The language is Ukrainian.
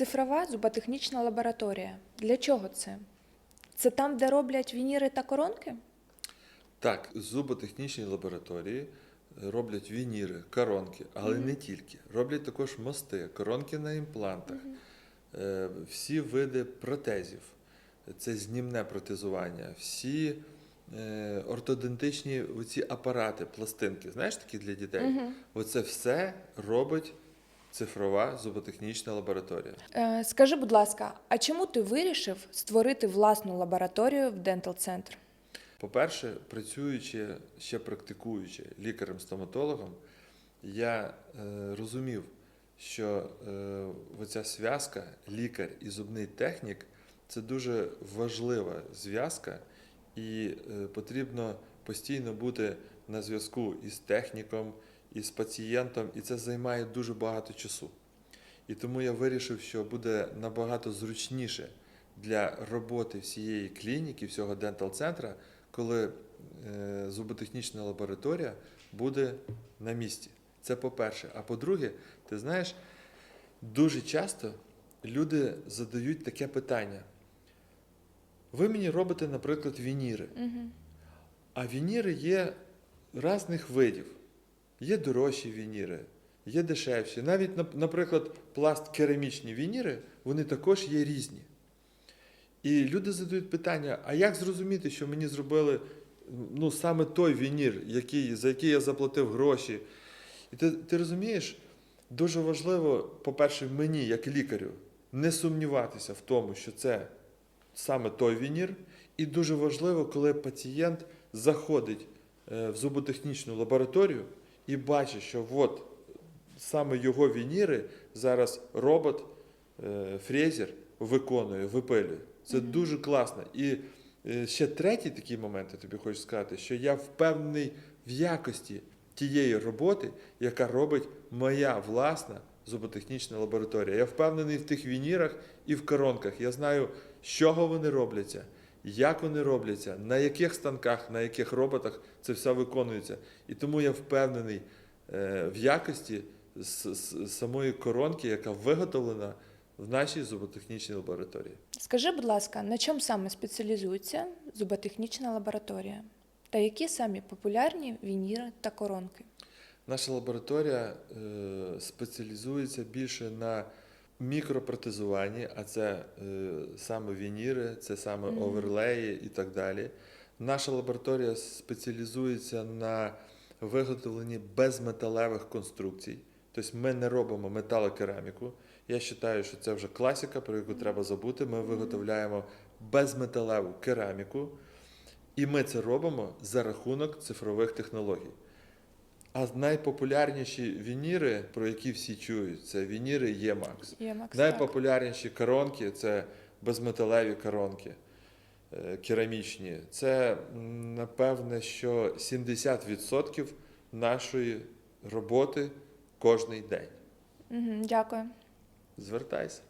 Цифрова зуботехнічна лабораторія. Для чого це? Це там, де роблять вініри та коронки? Так, зуботехнічні лабораторії роблять вініри, коронки, але не тільки. Роблять також мости, коронки на імплантах, е, всі види протезів. Це знімне протезування, всі е, ортодентичні оці апарати, пластинки, знаєш такі для дітей? Оце все робить цифрова зуботехнічна лабораторія. Е, скажи, будь ласка, а чому ти вирішив створити власну лабораторію в Dental Center? По-перше, працюючи ще практикуючи лікарем-стоматологом, я е, розумів, що е, оця зв'язка лікар і зубний технік це дуже важлива зв'язка, і е, потрібно постійно бути на зв'язку із техніком, із пацієнтом, і це займає дуже багато часу. І тому я вирішив, що буде набагато зручніше для роботи всієї клініки, всього дентал-центра, коли е, зуботехнічна лабораторія буде на місці. Це по-перше. А по-друге, ти знаєш, дуже часто люди задають таке питання. Ви мені робите, наприклад, вініри. А вініри є різних видів. Є дорожчі вініри, є дешевші. Навіть, наприклад, пласт керамічні вініри, вони також є різні. І люди задають питання: а як зрозуміти, що мені зробили ну, саме той вінір, який, за який я заплатив гроші? І ти, ти розумієш, дуже важливо, по-перше, мені, як лікарю, не сумніватися в тому, що це саме той вінір. І дуже важливо, коли пацієнт заходить е, в зуботехнічну лабораторію і бачить, що от саме його вініри зараз робот, е, фрезер виконує, випилює. Це дуже класно. І е, ще третій такий момент, я тобі хочу сказати, що я впевнений в якості тієї роботи, яка робить моя власна зуботехнічна лабораторія. Я впевнений в тих вінірах і в коронках. Я знаю, з чого вони робляться, як вони робляться, на яких станках, на яких роботах це все виконується. І тому я впевнений е, в якості самої коронки, яка виготовлена в нашій зуботехнічній лабораторії. Скажи, будь ласка, на чому саме спеціалізується зуботехнічна лабораторія? Та які самі популярні вініри та коронки? Наша лабораторія е, спеціалізується більше на мікропротезуванні, а це е, саме вініри, це саме оверлеї і так далі. Наша лабораторія спеціалізується на виготовленні безметалевих конструкцій. Тобто ми не робимо металокераміку. Я вважаю, що це вже класика, про яку треба забути. Ми виготовляємо безметалеву кераміку, і ми це робимо за рахунок цифрових технологій. А найпопулярніші вініри, про які всі чують, це вініри Ємакс. Є Макс, так. Найпопулярніші коронки це безметалеві коронки е, керамічні. Це напевне, що 70% нашої роботи кожний день. Дякую. Звертайся.